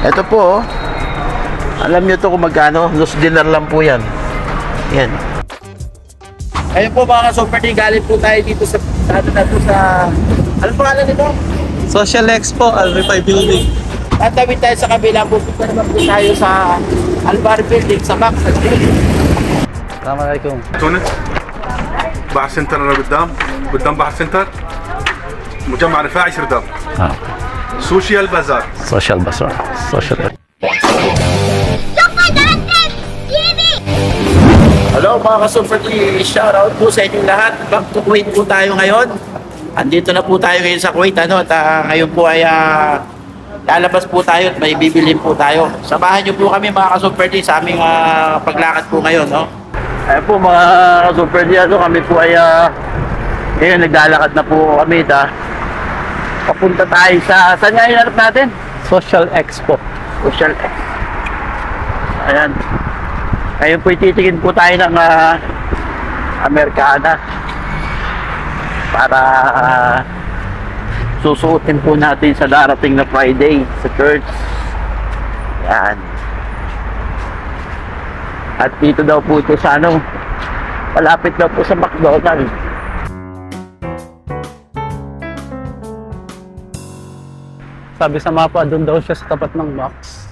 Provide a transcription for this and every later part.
Ito po, oh. alam nyo to kung magkano? Los dinner lang po yan. Yan. Ayun po mga super D, galing po tayo dito sa, sa ano na to sa, ano pangalan nito? Social Expo, Alrify Building. Tatawid tayo sa kabila, pupunta naman po tayo sa Alvar Building, sa Max. Assalamualaikum. تونس بحر سنتر انا قدام قدام بحر سنتر مجمع رفاعي سرداب Ah, سوشيال بازار social bazaar. Social Hello mga ka-Super T, shoutout po sa inyong lahat. Back to Kuwait po tayo ngayon. Andito na po tayo ngayon sa Kuwait. Ano, at ah, ngayon po ay ah, lalabas po tayo at may bibilin po tayo. Samahan niyo po kami mga ka-Super T sa aming ah, paglakad po ngayon. No? Ayun po mga ka-Super T, ano, kami po ay ah, ngayon naglalakad na po kami. Ta. Papunta tayo sa, saan nga hinanap natin? Social Expo. Social X. Ayan. Ngayon po titingin po tayo ng ah, Amerikana para ah, susuotin po natin sa darating na Friday sa church. Yan. At dito daw po ito sa ano, malapit daw po sa McDonald's. Sabi sa mapa, doon daw siya sa tapat ng box.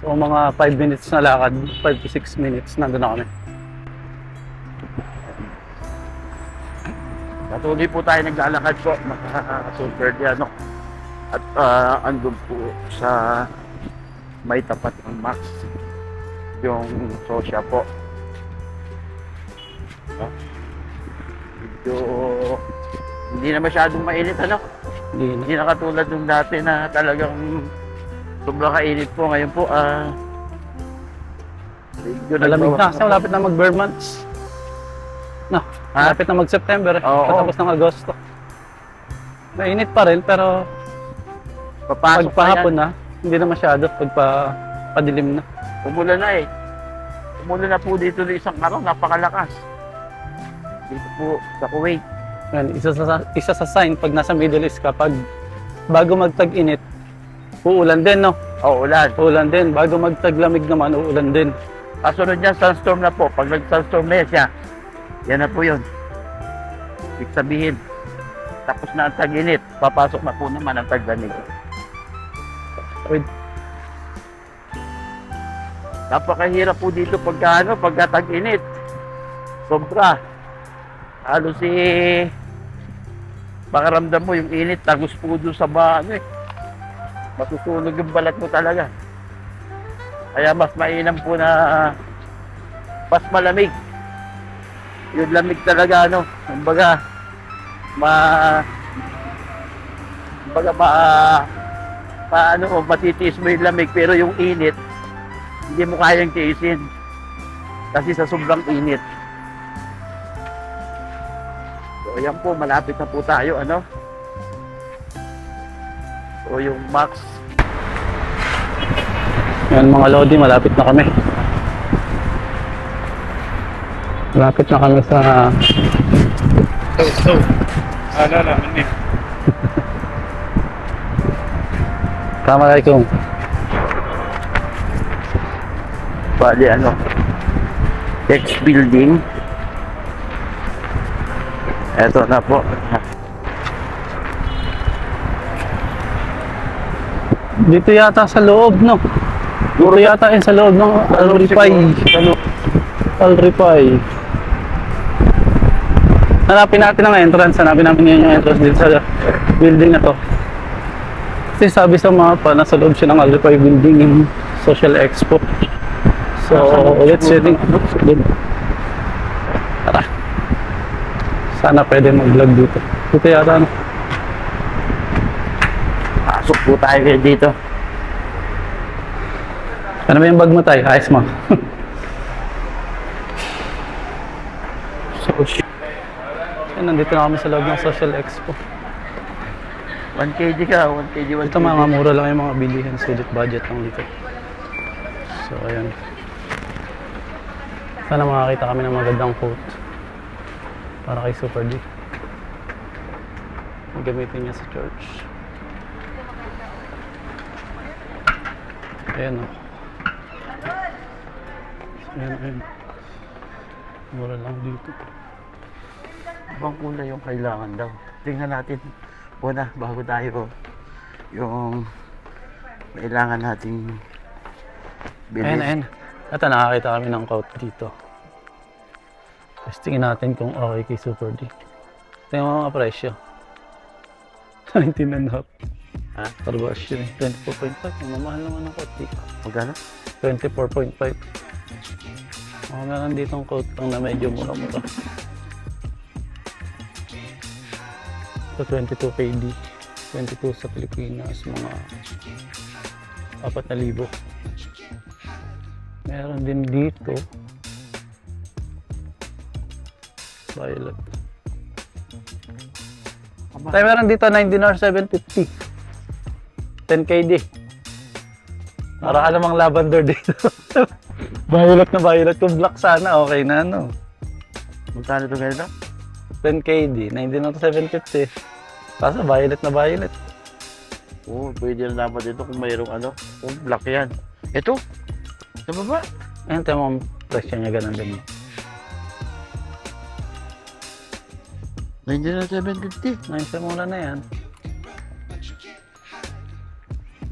So mga 5 minutes na lakad, 5 to 6 minutes, nandun na kami. Patuloy po tayo naglalakad po, mga-super ano. At ah, andun po sa may tapat ng Max yung sosya po. Medyo hindi na masyadong mainit ano. Hindi na. Hindi na katulad nung dati na talagang sobrang kainit po. Ngayon po, ah, medyo Malamig na, nagbawas kasi malapit na mag-bare months. No, malapit na mag-September, eh. Oo. patapos ng Agosto. Mainit pa rin, pero Papasok pag pahapon na, hindi na masyado, pag pa, padilim na. Umulan na eh. Umulan na po dito ng isang araw, napakalakas. Dito po sa Kuwait. Yan, isa sa, isa sa sign pag nasa Middle East ka, pag bago magtag-init, uulan din, no? Oh, ulan. Uulan din. Bago magtaglamig naman, uulan din. Kasunod niya, sunstorm na po. Pag nag-sunstorm na yan siya, yan na po yun. Ibig sabihin, tapos na ang tag-init, papasok na po naman ang taglamig. Wait. Napakahirap po dito pagka ano, pagka tag-init. Sobra. Halos si Pakaramdam mo yung init, tagos po doon sa ba, ano eh. Masusunog yung balat mo talaga. Kaya mas mainam po na mas malamig. Yung lamig talaga, ano, kumbaga, ma, kumbaga, ma, paano, mo, matitiis mo yung lamig, pero yung init, hindi mo kayang tiisin. Kasi sa sobrang init. So ayan po, malapit na po tayo, ano? So yung max. Yan mga Lodi, malapit na kami. Malapit na kami sa... So, so. Ano namin eh. Assalamualaikum. Ano Bali ano, text building. Eto na po. Dito yata sa loob, no? Dito yata yun sa loob ng Alripay. Alripay. Hanapin natin ang entrance. Hanapin natin yun yung entrance dito sa building na to. Kasi sabi sa mapa, nasa loob siya ng Alripay building yung Social Expo. So, let's see. Sana pwede mag-vlog dito. Dito yata, no? Pasok po tayo kayo dito. Ano ba yung bag mo tayo? Ayos mo. so, shit. Yan, nandito na kami sa loob ng Social Expo. 1 kg ka, 1 kg, 1 Ito mga mura lang yung mga bilihan, sulit budget lang dito. So, ayan. Sana makakita kami ng magandang quote para kay Super D. Gamitin niya sa church. Ayan o. Ayan, ayan. Mura lang dito. Ibang kulay yung kailangan daw. Tingnan natin muna bago tayo yung kailangan nating bilhin. Ayan, ayan. Ito, nakakita kami ng coat dito. Tapos tingin natin kung okay kay Super D. Tingnan mo mga presyo. 19 and a half. Ha? Parbash yun eh. 24.5. Ang mamahal naman ng coat dito. Magkano? 24.5. Mga meron dito ang coat lang na medyo mura-mura. Ito 22 KD. 22 sa Pilipinas. Mga 4,000. Meron din dito. Violet. Tayo meron dito 19 or 750. 10 KD. Para ka namang lavender dito. violet na violet. Kung black sana, okay na ano. Magkano ito ganito? 10 KD, 19 or 750. Kaso violet na violet. Oo, pwede na dapat ito kung mayroong ano. Kung black yan. Ito. Sa baba. Ayun, tayo ang presyo niya ganun din. 19 na 750. Ngayon sa mura na yan.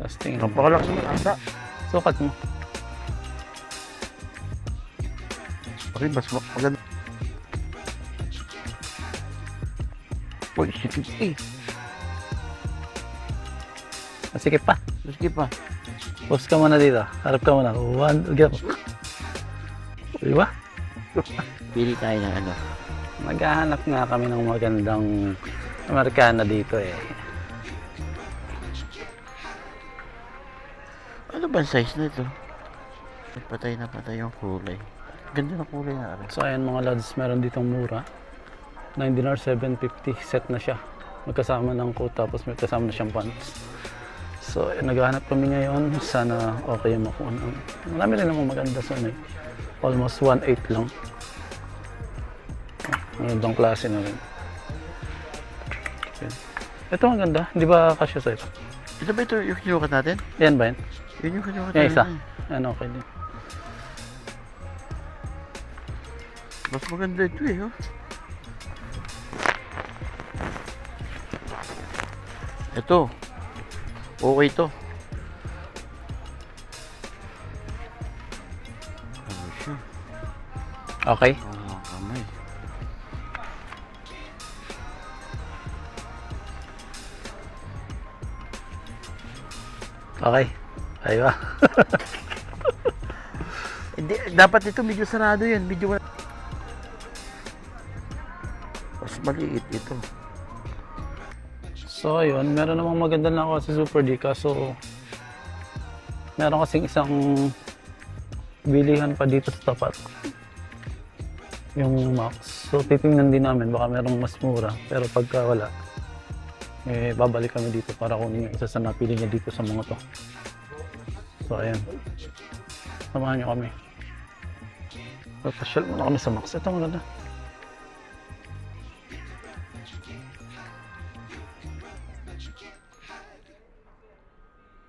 Tapos tingin. Napakalaki ng asa. Sukat mo. Okay, mas ma- maganda. Uy, 650. Sige pa. Maski pa. Post ka muna dito. Harap ka muna. One, go. Di ba? Pili tayo ng ano. Maghahanap nga kami ng magandang Amerikana dito eh. Ano ba size nito? Patay na patay yung kulay. Ganda ng kulay na rin. So ayan mga lads, meron ditong mura. 9 dinar 750 set na siya. Magkasama ng coat tapos may kasama na siyang pants. So eh, naghahanap kami ngayon. Sana okay yung makuha. Marami rin namang maganda sa eh. Almost 1.8 lang. Ang gandang klase na rin. Ayan. Ito ang ganda. Di ba kasya sa'yo? Ito ba ito yung kinukat natin? Yan ba yan? Yun yung kinukat Yung isa? natin. Yan okay din. Mas maganda ito eh. Oh. Ito. Okay to. Ano? Okay? Okay. Aywa. Hindi, dapat ito medyo sarado yan. Medyo wala. Mas maliit ito. So ayun, meron namang maganda na ako sa Super D kaso meron kasing isang bilihan pa dito sa tapat. Yung Max. So titingnan din namin baka merong mas mura pero pagka wala eh babalik kami dito para kunin yung isa sa napili niya dito sa mga to. So ayan. Samahan niyo kami. Papasyal muna kami sa Max. Ito.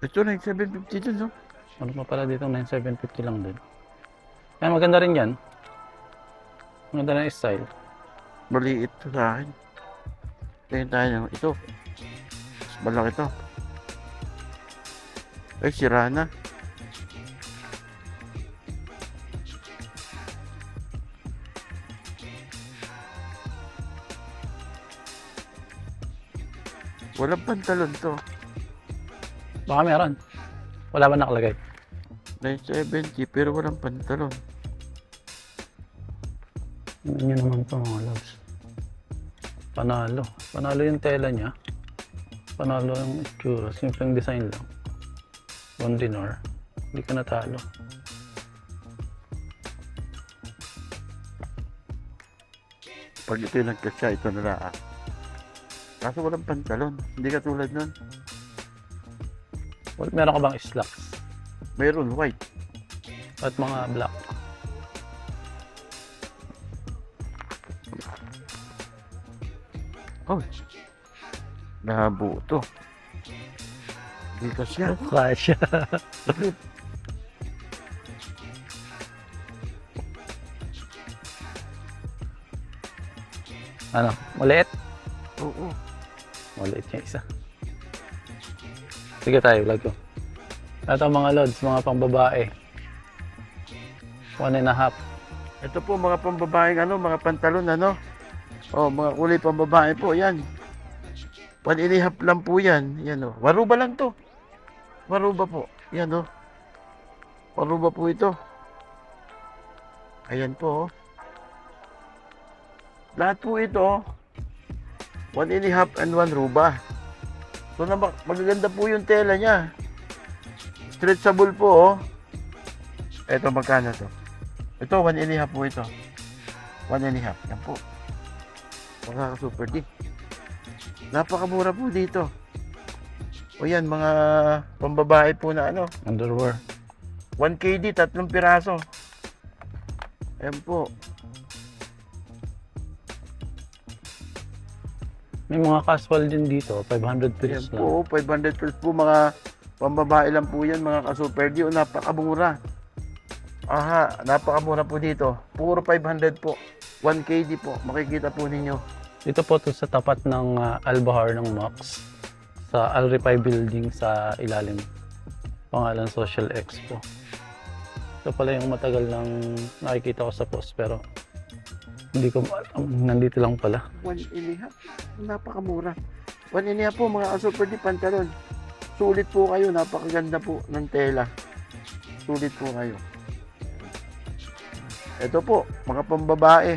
Ito na yung 750 dun, no? Ano pa pala dito? 9750 lang din. Kaya maganda rin yan. Maganda na yung style. Maliit sa akin. Tingin tayo ito. Malaki to. Ay, sira na. Walang pantalon to. Baka meron. Wala ba nakalagay? 970 pero walang pantalon. Ano naman to mga loves? Panalo. Panalo yung tela niya. Panalo yung itsura. Simpleng design lang. One dinar. Hindi ka natalo. Pag ito yung nagkasya, ito na lang. ah. Kaso walang pantalon. Hindi katulad nun. Well, meron ka bang slacks? Mayroon white. At mga black? Oh. Nabuto. Hindi ko siya. Kasya. ano? Ulit? Oo. Ulit niya isa. Sige tayo, vlog ko. Ito mga lods, mga pambabae. One and a half. Ito po mga pambabaeng ano, mga pantalon ano. Oh, mga kulay pambabae po, yan. Half lang po yan. Yan oh. Waruba lang to. Waruba po. Yan oh. Waruba po ito. Ayan po oh. Lahat po ito, one and a half and one ruba. So magaganda po yung tela niya. Stretchable po oh. Ito magkano to? Ito, one and a half po ito. One and a half. Yan po. Mga super D. Napakamura po dito. O yan, mga pambabae po na ano. Underwear. 1 KD, tatlong piraso. Ayan po. May mga casual din dito, 500 Ayan pesos lang. po, 500 pesos po. Mga pambabae lang po yan, mga ka-super D. O, napakamura. Aha, napakamura po dito. Puro 500 po. 1 KD po. Makikita po ninyo. Dito po to sa tapat ng ah, Albahar ng Max. Sa Alripay Building sa ilalim. Pangalan Social Expo. Ito pala yung matagal nang nakikita ko sa post pero hindi ko um, nandito lang pala. One and a half. Napakamura. One and a half po mga ka-super pantalon. Sulit po kayo. Napakaganda po ng tela. Sulit po kayo. Ito po, mga pambabae.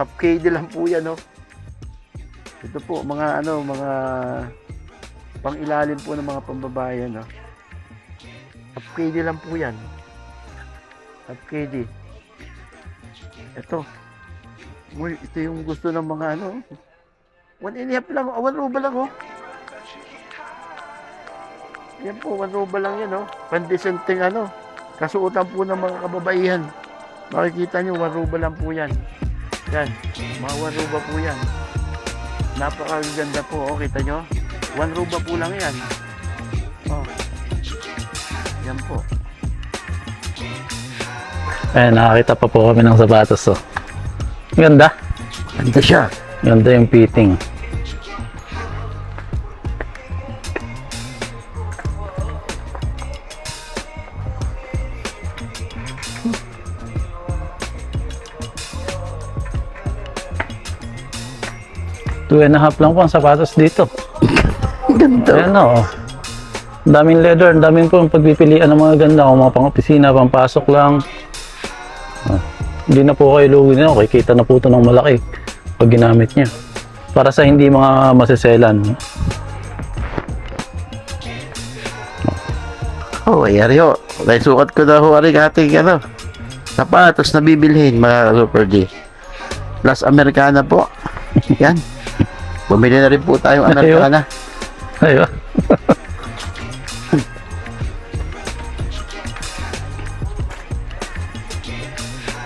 Half KD lang po yan, no? Ito po, mga ano, mga pang-ilalim po ng mga pambabae, no? Half KD lang po yan. Half KD. Ito. Uy, ito yung gusto ng mga ano. One and a half lang. Oh, one ruba lang, oh. Yan po, one ruba lang yan, oh. Pandesenteng ano. Kasuotan po ng mga kababaihan. Makikita nyo, one ruba lang po yan. Yan. Mga one ruba po yan. Napakaganda po, oh. Kita nyo? One ruba po lang yan. Oh. Yan po. Eh, nakakita pa po kami ng sapatos. Oh. Ganda. Ganda siya. Ganda yung fitting. Two and a half lang po ang sapatos dito. Ganda. Ayan oh. Ang daming leather, ang daming po ang pagpipilian ng mga ganda. Kung mga pang-opisina, pang-pasok lang. Ah, Hindi na po kayo lugi na. Kikita na po ito ng malaki pag ginamit niya. Para sa hindi mga masiselan. Oh, ay Aryo. Dahil sukat ko na ho aring ating ano, sapatos na bibilhin mga Super G. Plus Americana po. Yan. Bumili na rin po tayong Amerikana. Ayun.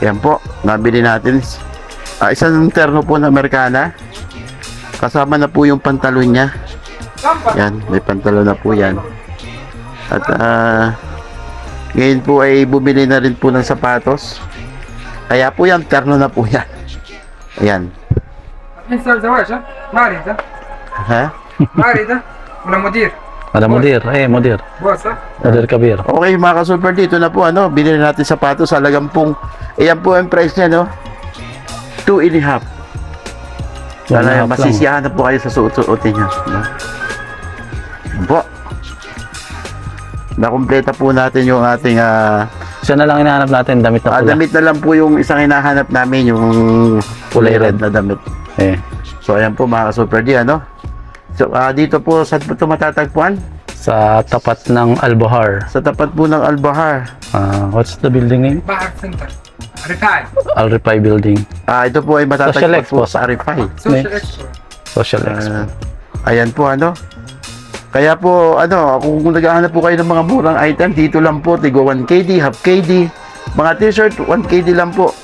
Yan po, nabili natin. Uh, isang terno po ng Amerikana. Kasama na po yung pantalon niya. Yan, may pantalon na po yan. At uh, ngayon po ay bumili na rin po ng sapatos. Kaya po yan, terno na po yan. Ayan. Install the? اريد ها؟ Ha? ما اريد ها؟ ولا مدير؟ Ada mudir. Eh, mudir. بوس ها؟ Mudir kabir. Okay mga ka-super dito na po ano, binili natin sapatos halagang pong, ayan po ang price niya no, 2 and a half. One and a Sana half lang. masisiyahan na po kayo sa suot-suotin niya. No? Yan Po. Nakompleta po natin yung ating ah, Siya na lang hinahanap natin, damit na ah, pula. damit na lang po yung isang hinahanap namin, yung kulay red na damit. Eh, so ayan po mga ka-super D, ano? So, uh, dito po, saan po ito matatagpuan? Sa tapat ng Albohar. Sa tapat po ng Albohar. Uh, what's the building name? Bahar Center. Arifai. Alrifai building. Ah, uh, ito po ay matatagpuan po sa Arifai. Social Next. Expo. Social ah, Expo. Uh, ayan po, ano? Kaya po, ano, kung naghahanap po kayo ng mga murang item, dito lang po, tigo 1KD, half KD, mga t-shirt, 1KD lang po.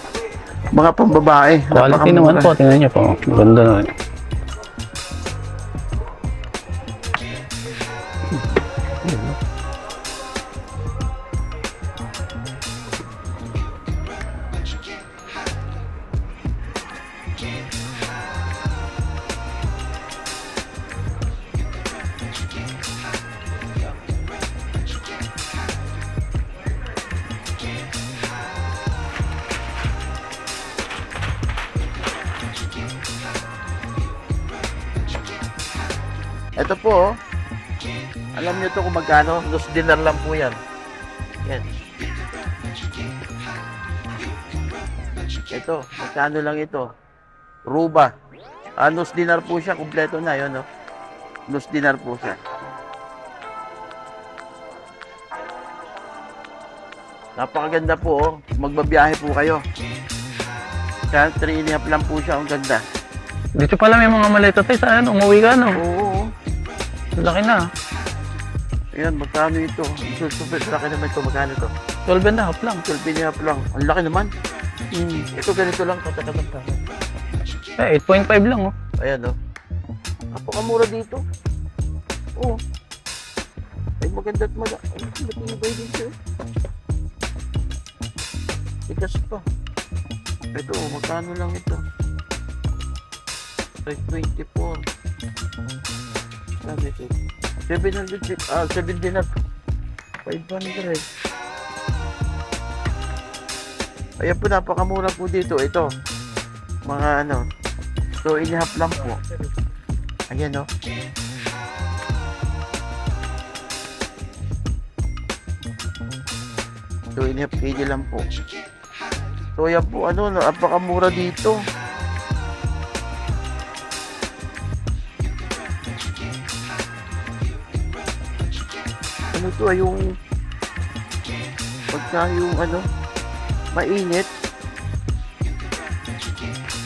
Mga pambabae. Quality naman po, tingnan niyo po. Ganda na. Ito po, oh. Alam niyo to kung magkano? Dos dinar lang po yan. Yan. Ito, magkano lang ito? Ruba. Ah, nus dinar po siya, kumpleto na yun, no? Nus dinar po siya. Napakaganda po, oh. Magbabiyahe po kayo. Kaya 3 and a half lang po siya, ang ganda. Dito pala may mga maleta tayo. Saan? Umuwi ka, no? Oo, oo. Laki na. Ayan, magkano ito? Super laki naman ito. Magkano ito? 12 and a half lang. 12 and a half lang. Ang laki naman. Hmm. Ito ganito lang, katakatang Eh, 8.5 lang, oh. Ayan, oh. Napakamura dito. Oo. Ay, maganda at mag... Ay, matibay din siya. Tigas pa. Ito, oh, magkano lang ito? 524. Sabi ito. 700, ah, 17 at 500. Ayan po, napakamura po dito. Ito, mga ano, So, inihap lang po. Ayan, no? So, inihap KD lang po. So, yan po, ano, napakamura dito. Ano to, ay yung pagka yung, ano, mainit.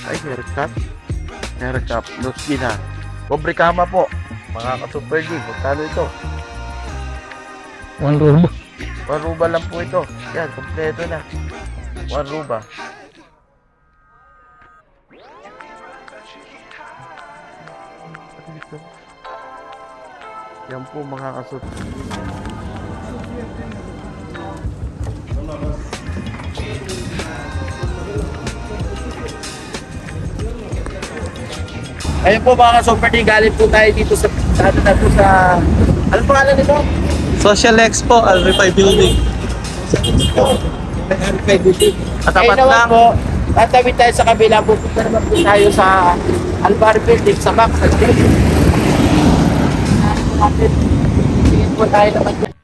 Ay, haircut. Haircut, loose din ha. Pobre kama po. Mga ka-super G, magkano ito? 1 rubo. 1 ruba lang po ito. Yan, kompleto na. 1 ruba. Ito? Yan po mga kasut. Ayun po mga ka-super D, galing po tayo dito sa, sa ano na po sa, anong pangalan nito? Social Expo, Alrify Building. Katapat Ayun lang. po, tatawid tayo sa kabila, pupunta naman po tayo sa Alvar Building, sa Max. Tingin po tayo naman dyan.